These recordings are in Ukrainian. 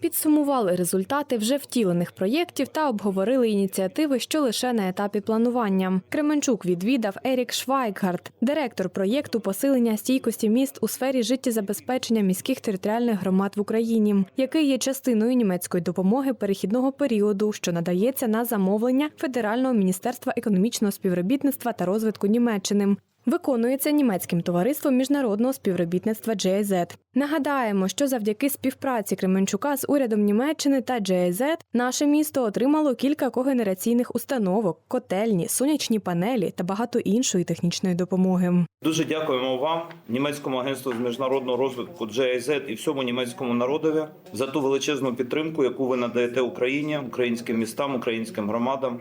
Підсумували результати вже втілених проєктів та обговорили ініціативи, що лише на етапі планування. Кременчук відвідав Ерік Швайкгард, директор проєкту посилення стійкості міст у сфері життєзабезпечення міських територіальних громад в Україні, який є частиною німецької допомоги перехідного періоду, що надається на замовлення Федерального міністерства економічного співробітництва та розвитку Німеччини. Виконується німецьким товариством міжнародного співробітництва GIZ. Нагадаємо, що завдяки співпраці Кременчука з урядом Німеччини та GIZ наше місто отримало кілька когенераційних установок, котельні, сонячні панелі та багато іншої технічної допомоги. Дуже дякуємо вам, німецькому агентству з міжнародного розвитку GIZ і всьому німецькому народові за ту величезну підтримку, яку ви надаєте Україні, українським містам, українським громадам,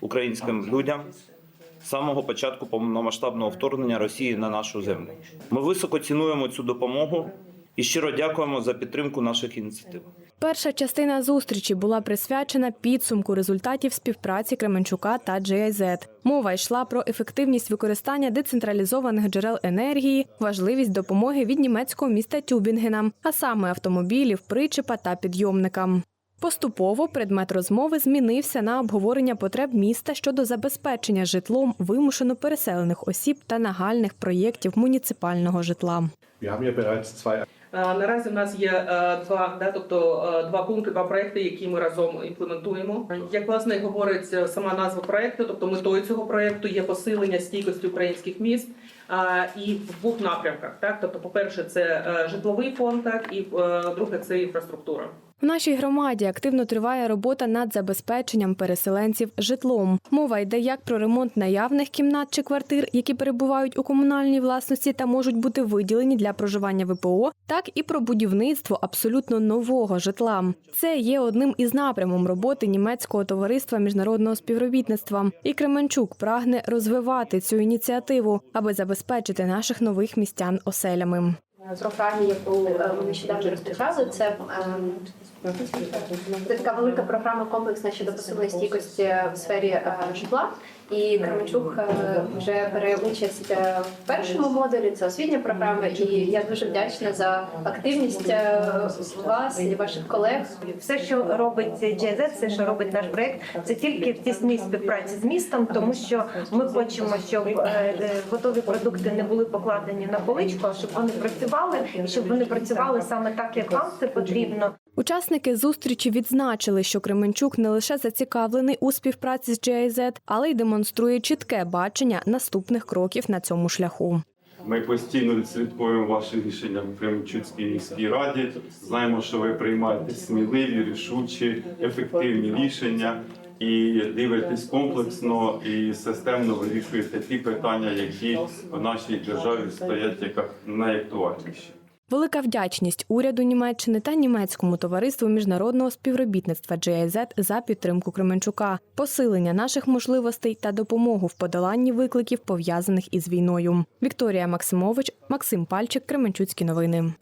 українським людям самого початку повномасштабного вторгнення Росії на нашу землю. Ми високо цінуємо цю допомогу і щиро дякуємо за підтримку наших ініціатив. Перша частина зустрічі була присвячена підсумку результатів співпраці Кременчука та GIZ. Мова йшла про ефективність використання децентралізованих джерел енергії, важливість допомоги від німецького міста Тюбінгена, а саме автомобілів, причепа та підйомника. Поступово предмет розмови змінився на обговорення потреб міста щодо забезпечення житлом вимушено переселених осіб та нагальних проєктів муніципального житла. Е, Наразі в нас є е, два, да, тобто е, два пункти, два проекти, які ми разом імплементуємо. Як власне говорить сама назва проекту, тобто метою цього проекту є посилення стійкості українських міст і в двох напрямках. Так, тобто, по-перше, це е, житловий фонд, так і е, друге це інфраструктура. В нашій громаді активно триває робота над забезпеченням переселенців житлом. Мова йде як про ремонт наявних кімнат чи квартир, які перебувають у комунальній власності та можуть бути виділені для проживання ВПО, так і про будівництво абсолютно нового житла. Це є одним із напрямом роботи німецького товариства міжнародного співробітництва. І Кременчук прагне розвивати цю ініціативу, аби забезпечити наших нових містян оселями. З програмі, яку е, ми нещодавно розпочали, це ем, це така велика програма комплексна щодо посилення стійкості в сфері е, житла. І Кременчук е, вже бере участь е, в першому модулі. Це освітня програма. І я дуже вдячна за активність е, вас і ваших колег. Все, що робить GIZ, все, що робить наш проект, це тільки в тісній співпраці з містом, тому що ми хочемо, щоб готові продукти не були покладені на поличку, а щоб вони працювали, і щоб вони працювали саме так, як вам це потрібно. Учасники зустрічі відзначили, що Кременчук не лише зацікавлений у співпраці з GIZ, але й демонструє чітке бачення наступних кроків на цьому шляху. Ми постійно відслідкуємо ваші рішення в Кременчуцькій міській раді. Знаємо, що ви приймаєте сміливі, рішучі, ефективні рішення і дивитесь комплексно і системно вирішуєте ті питання, які в нашій державі стоять як найактуальніші. Велика вдячність уряду Німеччини та німецькому товариству міжнародного співробітництва GIZ за підтримку Кременчука, посилення наших можливостей та допомогу в подоланні викликів пов'язаних із війною. Вікторія Максимович, Максим Пальчик, Кременчуцькі новини.